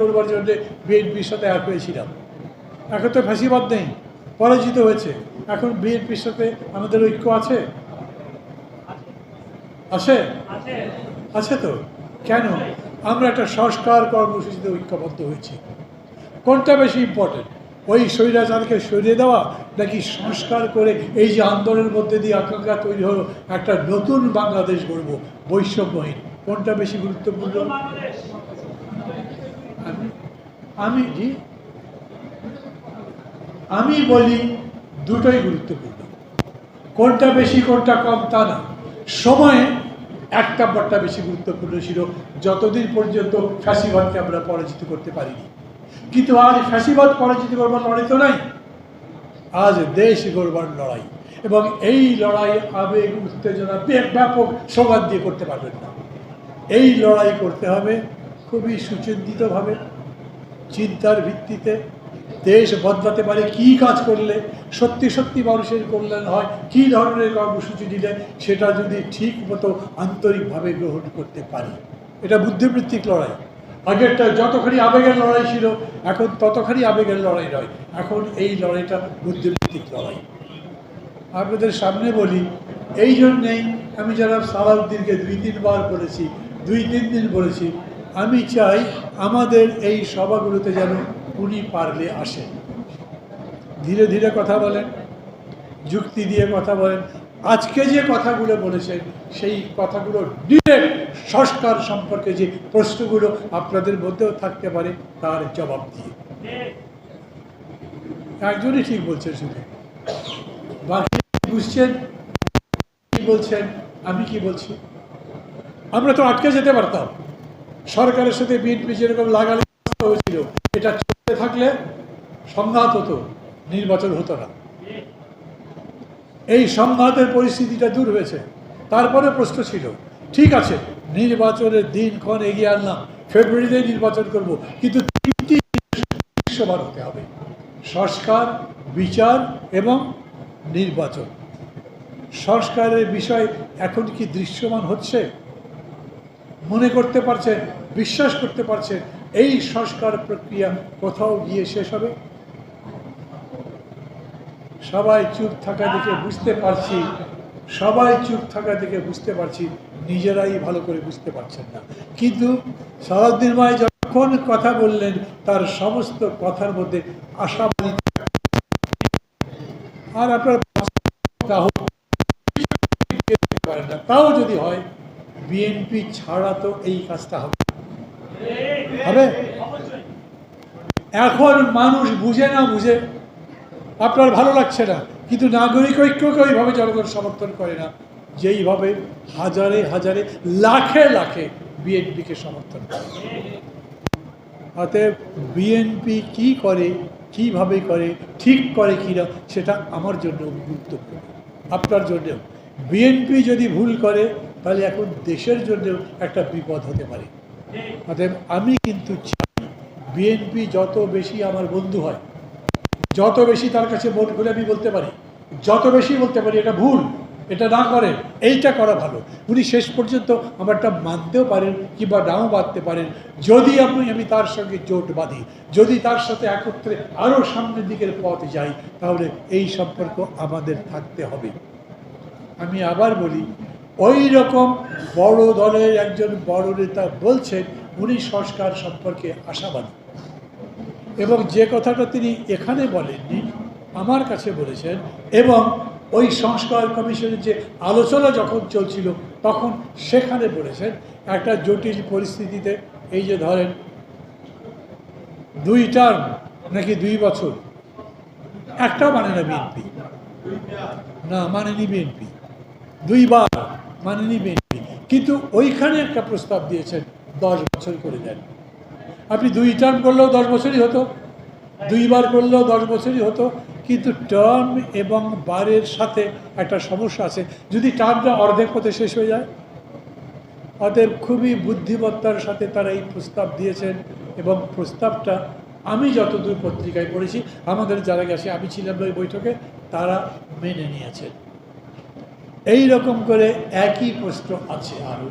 করবার জন্য বিএনপির সাথে এক হয়েছিলাম এখন তো ফাঁসিবাদ নেই, পরাজিত হয়েছে। এখন বিএনপির সাথে আমাদের ঐক্য আছে? আছে? আছে তো। কেন? আমরা একটা সংস্কার কর্মসূচিতে ঐক্যবদ্ধ হয়েছি। কোনটা বেশি ইম্পর্টেন্ট ওই স্বৈরাচারকে সরিয়ে দেওয়া, নাকি সংস্কার করে এই যে আন্দোলনের মধ্যে দিয়ে আকাঙ্ক্ষা তৈরি হলো, একটা নতুন বাংলাদেশ গড়ব, বৈষম্যহীন? কোনটা বেশি গুরুত্বপূর্ণ? আমি জি, আমি বলি দুটোই গুরুত্বপূর্ণ। কোনটা বেশি, কোনটা কম, তা না। সময়ে এক নাম্বারটা বেশি গুরুত্বপূর্ণ ছিল, যতদিন পর্যন্ত ফ্যাসিবাদকে আমরা পরাজিত করতে পারিনি। কিন্তু আজ ফ্যাসিবাদ পরাজিত করবার লড়াই তো নাই। আজ দেশ গড়বার লড়াই। এবং এই লড়াই আবেগ, উত্তেজনা ব্যাপক স্লোগান দিয়ে করতে পারবেন না। এই লড়াই করতে হবে খুবই সুচিন্তিতভাবে চিন্তার ভিত্তিতে দেশ বদলাতে পারে, কি কাজ করলে সত্যি সত্যি মানুষের কল্যাণ হয়, কি ধরনের কর্মসূচি দিলে সেটা যদি ঠিক মতো আন্তরিকভাবে গ্রহণ করতে পারি। এটা বুদ্ধিবৃত্তিক লড়াই। আগেরটা যতখানি আবেগের লড়াই ছিল, এখন ততখানি আবেগের লড়াই নয়। এখন এই লড়াইটা বুদ্ধিবৃত্তিক লড়াই। আপনাদের সামনে বলি, এই জন্যেই আমি যারা সালাউদ্দিনকে দুই তিনবার বলেছি, দুই তিন দিন বলেছি আমি চাই আমাদের এই সভাগুলোতে যেন উনি পারলে আসেন। ধীরে ধীরে কথা বলেন, যুক্তি দিয়ে কথা বলেন। আজকে যে কথাগুলো বলেছেন, সেই কথাগুলো ডিরেক্ট সংস্কার সম্পর্কে যে প্রশ্নগুলো আপনাদের মধ্যেও থাকতে পারে, তার জবাব দিয়ে। একজনই ঠিক বলছেন শুধু। বাকি বুঝছেন? কি বলছেন? আমি কি বলছি? আমরা তো আটকে যেতে পারতাম। সরকারের সাথে বিএনপি যেরকম লাগালি হয়েছিল, এটা চলতে থাকলে সংঘাত হতো নির্বাচন হতো না। এই সংঘাতের পরিস্থিতিটা দূর হয়েছে। তারপরে প্রশ্ন ছিল, ঠিক আছে, নির্বাচনের দিনক্ষণ এগিয়ে আনলাম ফেব্রুয়ারিতে নির্বাচন করব, কিন্তু তিনটি দৃশ্যমান হতে হবে, সংস্কার, বিচার এবং নির্বাচন। সংস্কারের বিষয় এখন কি দৃশ্যমান হচ্ছে? মনে করতে পারছেন, বিশ্বাস করতে পারছেন, এই সংস্কার প্রক্রিয়া কোথাও গিয়ে শেষ হবে সবাই চুপ থাকা দেখে বুঝতে পারছি, সবাই চুপ থাকা দেখে বুঝতে পারছি, নিজেরাই ভালো করে বুঝতে পারছেন না কিন্তু সারাদিন মাই যখন কথা বললেন, তার সমস্ত কথার মধ্যে আশাবাদী আর আপনার। তাও যদি হয় বিএনপি ছাড়া তো এই কাজটা হবে হবে? এখন মানুষ বুঝে না বুঝে আপনার ভালো লাগছে না, কিন্তু নাগরিক ঐক্যকে ওইভাবে জনগণ সমর্থন করে না, যেইভাবে হাজারে হাজারে, লাখে লাখে বিএনপিকে সমর্থন করে। অতএব বিএনপি কি করে, কীভাবে করে, ঠিক করে কিনা, সেটা আমার জন্য গুরুত্বপূর্ণ। আপনার জন্যেও বিএনপি যদি ভুল করে তাহলে এখন দেশের জন্যেও একটা বিপদ হতে পারে। অতএব আমি কিন্তু চাই বিএনপি যত বেশি আমার বন্ধু হয়, যত বেশি তার কাছে ভোট করে আমি বলতে পারি, যত বেশি বলতে পারি এটা ভুল, এটা না করে, এইটা করা ভালো। উনি শেষ পর্যন্ত আমারটা মানতেও পারেন কিংবা নাও বাঁধতে পারেন। যদি আপনি, আমি তার সঙ্গে জোট বাঁধি, যদি তার সাথে একত্রে আরও সামনের দিকের পথ যাই, তাহলে এই সম্পর্ক আমাদের থাকতে হবে। আমি আবার বলি ওই রকম বড় দলের একজন বড় নেতা বলছেন, উনি সংস্কার সম্পর্কে আশাবাদী। এবং যে কথাটা তিনি এখানে বলেননি, আমার কাছে বলেছেন, এবং ওই সংস্কার কমিশনের যে আলোচনা যখন চলছিল, তখন সেখানে বলেছেন, একটা জটিল পরিস্থিতিতে এই যে ধরেন দুই টার্ম নাকি দুই বছর, একটা মানে না বিএনপি? না মানেনি বিএনপি। দুইবার। মানেনি বিএনপি কিন্তু ওইখানে একটা প্রস্তাব দিয়েছেন, দশ বছর করে দেন। আপনি দুই টার্ম করলেও দশ বছরই হতো, দুইবার করলেও দশ বছরই হতো, কিন্তু টার্ম এবং বারের সাথে একটা সমস্যা আছে। যদি টার্মটা অর্ধেক পথে শেষ হয়ে যায়, অতএব খুবই বুদ্ধিমত্তার সাথে তারা এই প্রস্তাব দিয়েছেন এবং প্রস্তাবটা আমি যতদূর পত্রিকায় পড়েছি, আমাদের যারা গেছে, আমি ছিলাম ওই বৈঠকে, তারা মেনে নিয়েছেন। এই রকম করে একই প্রশ্ন আছে আরও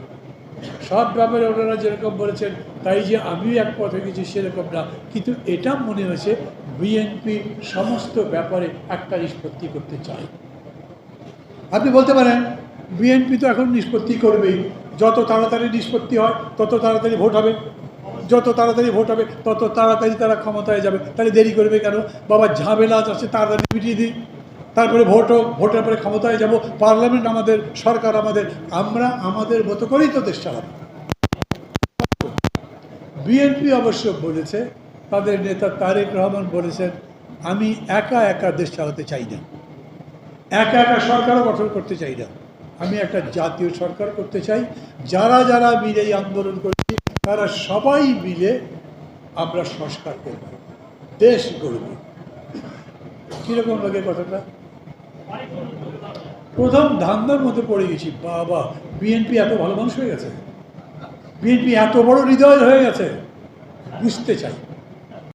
সব ব্যাপারে ওনারা যেরকম বলেছেন, তাই যে আমিও এক পথে গেছি সেরকম না। কিন্তু এটা মনে হয়েছে বিএনপি সমস্ত ব্যাপারে একটা নিষ্পত্তি করতে চায়। আপনি বলতে পারেন বিএনপি তো এখন নিষ্পত্তি করবেই। যত তাড়াতাড়ি নিষ্পত্তি হয়, তত তাড়াতাড়ি ভোট হবে। যত তাড়াতাড়ি ভোট হবে, তত তাড়াতাড়ি তারা ক্ষমতায় যাবে। তাহলে দেরি করবে কেন? বাবা, ঝামেলা আছে, তাড়াতাড়ি মিটিয়ে দিই। তারপরে ভোট হোক ভোটের পরে ক্ষমতায় যাব। পার্লামেন্ট আমাদের, সরকার আমাদের, আমরা আমাদের মতো করেই তো দেশ চালাবো। বিএনপি অবশ্য বলেছে, তাদের নেতা তারেক রহমান বলেছেন, আমি একা একা দেশ চালাতে চাই না। একা একা সরকারও গঠন করতে চাই না। আমি একটা জাতীয় সরকার করতে চাই। যারা যারা মিলে এই আন্দোলন করেছি, তারা সবাই মিলে আমরা সংস্কার করব। দেশ গড়ব। কীরকম লাগে কথাটা? প্রথম ধান্দার মধ্যে পড়ে গেছি। বাবা বিএনপি এত ভালো মানুষ হয়ে গেছে? বিএনপি এত বড় হৃদয় হয়ে গেছে? বুঝতে চাই।